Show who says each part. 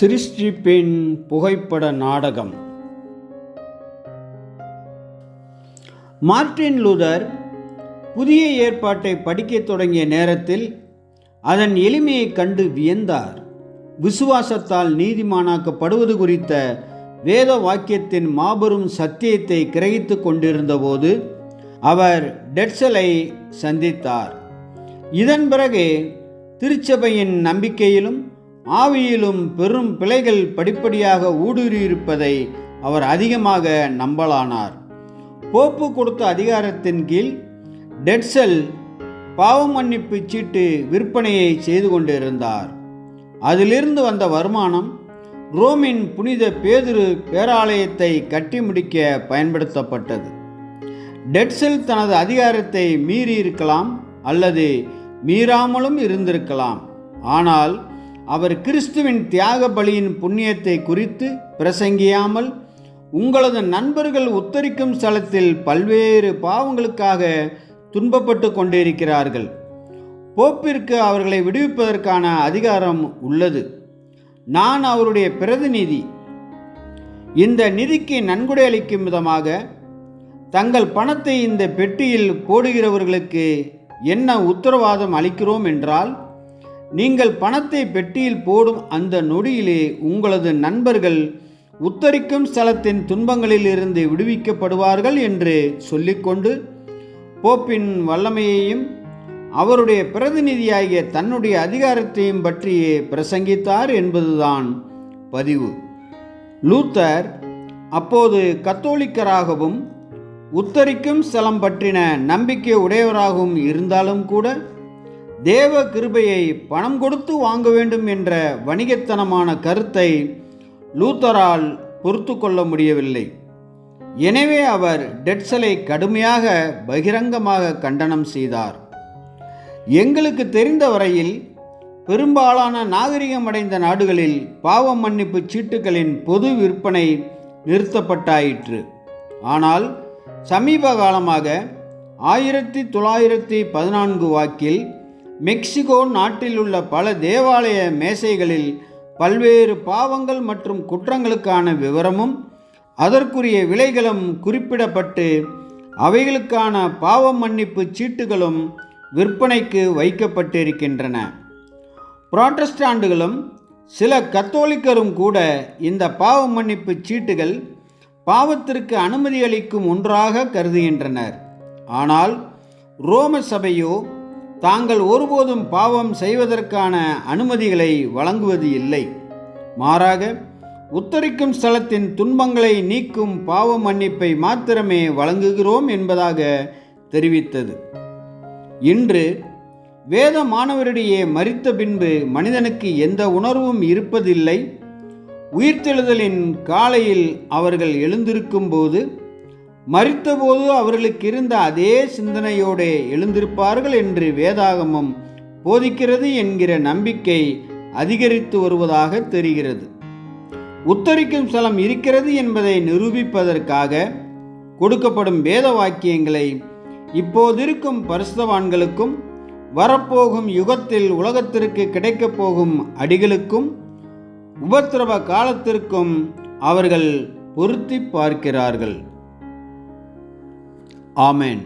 Speaker 1: சிருஷ்டிப்பின் புகைப்பட நாடகம். Martin Luther புதிய ஏற்பாட்டை படிக்கத் தொடங்கிய நேரத்தில் அதன் எளிமையைக் கண்டு வியந்தார். விசுவாசத்தால் நீதிமானாக்கப்படுவது குறித்த வேத வாக்கியத்தின் மாபெரும் சத்தியத்தை கிரகித்து கொண்டிருந்தபோது அவர் டெட்சலை சந்தித்தார். இதன் பிறகு திருச்சபையின் நம்பிக்கையிலும் ஆவியிலும் பெரும் பிழைகள் படிப்படியாக ஊடுருவியிருப்பதை அவர் அதிகமாக நம்பலானார். போப்பு கொடுத்த அதிகாரத்தின் கீழ் டெட்சல் பாவ மன்னிப்பு சீட்டு விற்பனையை செய்து கொண்டிருந்தார். அதிலிருந்து வந்த வருமானம் ரோமின் புனித பேதுரு பேராலயத்தை கட்டி முடிக்க பயன்படுத்தப்பட்டது. டெட்சல் தனது அதிகாரத்தை மீறியிருக்கலாம் அல்லது மீறாமலும் இருந்திருக்கலாம். ஆனால் அவர் கிறிஸ்துவின் தியாக பலியின் புண்ணியத்தை குறித்து பிரசங்கியாமல் உங்களது நண்பர்கள் உத்தரிக்கும் ஸ்தலத்தில் பல்வேறு பாவங்களுக்காக துன்பப்பட்டு கொண்டிருக்கிறார்கள். போப்பிற்கு அவர்களை விடுவிப்பதற்கான அதிகாரம் உள்ளது. நான் அவருடைய பிரதிநிதி. இந்த நிதிக்கு நன்கொடை அளிக்கும் விதமாக தங்கள் பணத்தை இந்த பெட்டியில் போடுகிறவர்களுக்கு என்ன உத்தரவாதம் அளிக்கிறோம் என்றால் நீங்கள் பணத்தை பெட்டியில் போடும் அந்த நொடியிலே உங்களது நண்பர்கள் உத்தரிக்கும் ஸ்தலத்தின் துன்பங்களிலிருந்து விடுவிக்கப்படுவார்கள் என்று சொல்லிக்கொண்டு போப்பின் வல்லமையையும் அவருடைய பிரதிநிதியாகிய தன்னுடைய அதிகாரத்தையும் பற்றியே பிரசங்கித்தார் என்பதுதான் பதிவு. லூத்தர் அப்போது கத்தோலிக்கராகவும் உத்தரிக்கும் ஸ்தலம் பற்றின நம்பிக்கை உடையவராகவும் இருந்தாலும் கூட தேவ கிருபையை பணம் கொடுத்து வாங்க வேண்டும் என்ற வணிகத்தனமான கருத்தை லூத்தரால் பொறுத்து கொள்ள முடியவில்லை. எனவே அவர் டெட்சலை கடுமையாக பகிரங்கமாக கண்டனம் செய்தார். எங்களுக்கு தெரிந்த வரையில் பெரும்பாலான நாகரிகமடைந்த நாடுகளில் பாவ மன்னிப்பு சீட்டுகளின் பொது விற்பனை நிறுத்தப்பட்டாயிற்று. ஆனால் சமீப காலமாக ஆயிரத்தி தொள்ளாயிரத்தி பதினான்கு வாக்கில் மெக்சிகோ நாட்டில் உள்ள பல தேவாலய மேசைகளில் பல்வேறு பாவங்கள் மற்றும் குற்றங்களுக்கான விவரமும் அதற்குரிய விலைகளும் குறிப்பிடப்பட்டு அவைகளுக்கான பாவ மன்னிப்பு சீட்டுகளும் விற்பனைக்கு வைக்கப்பட்டிருக்கின்றன. புராட்டஸ்டாண்டுகளும் சில கத்தோலிக்கரும் கூட இந்த பாவ மன்னிப்பு சீட்டுகள் பாவத்திற்கு அனுமதி அளிக்கும் ஒன்றாக கருதுகின்றனர். ஆனால் ரோம சபையோ தாங்கள் ஒருபோதும் பாவம் செய்வதற்கான அனுமதிகளை வழங்குவது இல்லை. மாறாக உத்தரிக்கும் ஸ்தலத்தின் துன்பங்களை நீக்கும் பாவ மன்னிப்பை மாத்திரமே வழங்குகிறோம் என்பதாக தெரிவித்தது. இன்று வேத மாணவரிடையே மறித்த பின்பு மனிதனுக்கு எந்த உணர்வும் இருப்பதில்லை. உயிர்த்தெழுதலின் காலையில் அவர்கள் எழுந்திருக்கும் போது மறித்தபோது அவர்களுக்கு இருந்த அதே சிந்தனையோடு எழுந்திருப்பார்கள் என்று வேதாகமம் போதிக்கிறது என்கிற நம்பிக்கை அதிகரித்து வருவதாக தெரிகிறது. உத்தரிக்கும் ஸ்தலம் இருக்கிறது என்பதை நிரூபிப்பதற்காக கொடுக்கப்படும் வேத வாக்கியங்களை இப்போதிருக்கும் பரிசவான்களுக்கும் வரப்போகும் யுகத்தில் உலகத்திற்கு கிடைக்கப் போகும் அடிகளுக்கும் உபத்திரவ காலத்திற்கும் அவர்கள் பொருத்தி பார்க்கிறார்கள். ஆமேன்